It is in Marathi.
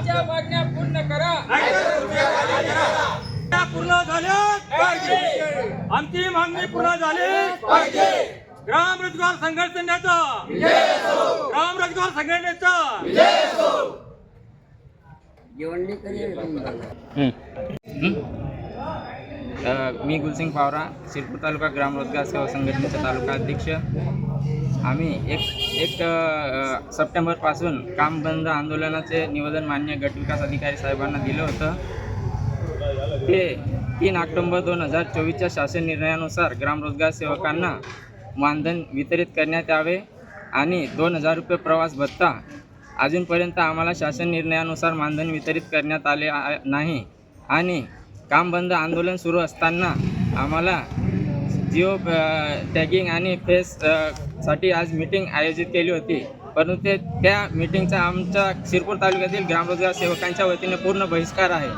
आमच्या मागण्या पूर्ण करा. पूर्ण पाहिजे आमची मागणी पूर्ण झाली. पाहिजे ग्राम रोजगार संघटनेचा. ग्राम रोजगार संघटनेचा. मी गुलसिंग पावरा शिरपूर तालुका ग्राम रोजगार सेवा संघटनेचा तालुका अध्यक्ष. आम्ही एक एक सप्टेंबरपासून काम बंद आंदोलनाचे निवेदन मान्य गटविकास अधिकारी साहेबांना दिलं होतं. ते तीन ऑक्टोंबर दोन हजार चोवीसच्या शासन निर्णयानुसार ग्रामरोजगार सेवकांना मानधन वितरित करण्यात यावे आणि दोन हजार रुपये प्रवास भत्ता अजूनपर्यंत आम्हाला शासन निर्णयानुसार मानधन वितरित करण्यात आले आ- नाही. आणि काम बंद आंदोलन सुरू असताना आम्हाला जिओ टॅगिंग आणि फेस साठी आज मीटिंग आयोजित केली होती. परंतु ते त्या मीटिंगचा आमच्या शिरपूर तालुक्यातील ग्रामरोजगार सेवकांच्या वतीने पूर्ण बहिष्कार आहे.